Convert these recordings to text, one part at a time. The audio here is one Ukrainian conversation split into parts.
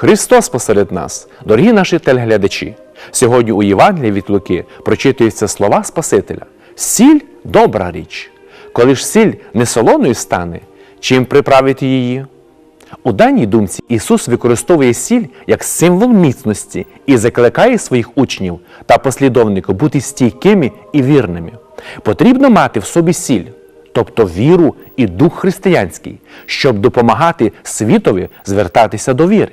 Христос посеред нас, дорогі наші телеглядачі. Сьогодні у Євангелії від Луки прочитуються слова Спасителя: сіль добра річ. Коли ж сіль не солоною стане, чим приправити її? У даній думці Ісус використовує сіль як символ міцності і закликає своїх учнів та послідовників бути стійкими і вірними. Потрібно мати в собі сіль, тобто віру і дух християнський, щоб допомагати світові звертатися до віри.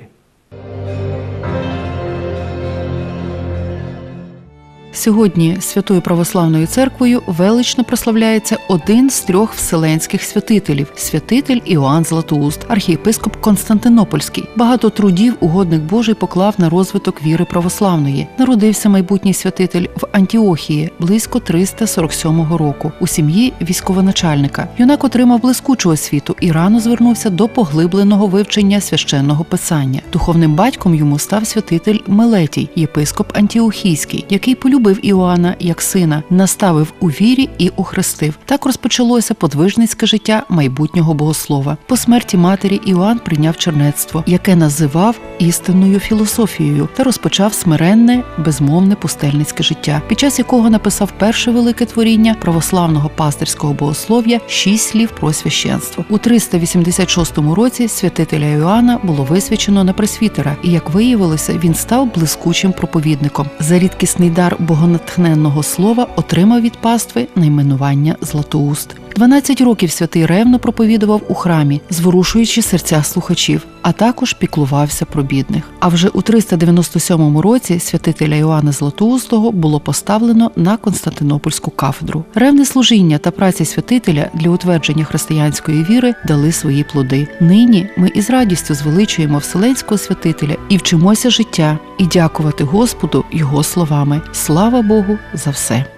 Сьогодні Святою Православною церквою велично прославляється один з трьох вселенських святителів святитель Іоанн Златоуст, архієпископ Константинопольський. Багато трудів угодник Божий поклав на розвиток віри православної. Народився майбутній святитель в Антіохії близько 347 року у сім'ї військовоначальника. Юнак отримав блискучу освіту і рано звернувся до поглибленого вивчення священного писання. Духовним батьком йому став святитель Мелетій, єпископ Антіохійський, який полюбив Іоанна як сина, наставив у вірі і охрестив. Так розпочалося подвижницьке життя майбутнього богослова. По смерті матері Іоанн прийняв чернецтво, яке називав істинною філософією, та розпочав смиренне, безмовне пустельницьке життя, під час якого написав перше велике творіння православного пастирського богослов'я шість слів про священство. У 386 році святителя Іоанна було висвячено на пресвітера, і як виявилося, він став блискучим проповідником. За рідкісний дар богонатхненного слова отримав від пастви найменування Златоуст. 12 років святий ревно проповідував у храмі, зворушуючи серця слухачів, а також піклувався про бідних. А вже у 397 році святителя Іоанна Златоустого було поставлено на Константинопольську кафедру. Ревне служіння та праця святителя для утвердження християнської віри дали свої плоди. Нині ми із радістю звеличуємо Вселенського святителя і вчимося життя, і дякувати Господу його словами. Слава Богу за все!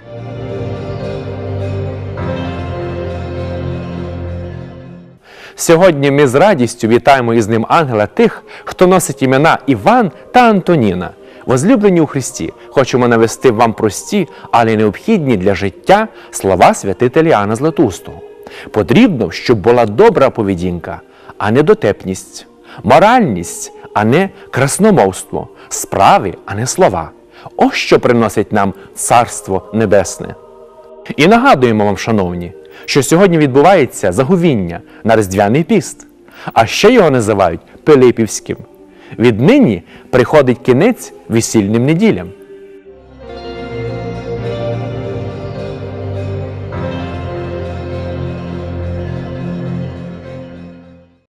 Сьогодні ми з радістю вітаємо із ним ангела тих, хто носить імена Іван та Антоніна. Возлюблені у Христі, хочемо навести вам прості, але необхідні для життя слова святителя Іоанна Златустого. Потрібно, щоб була добра поведінка, а не дотепність, моральність, а не красномовство, справи, а не слова. Ось що приносить нам Царство Небесне. І нагадуємо вам, шановні, що сьогодні відбувається заговіння на Різдвяний піст, а ще його називають Пилипівським. Віднині приходить кінець весільним неділям.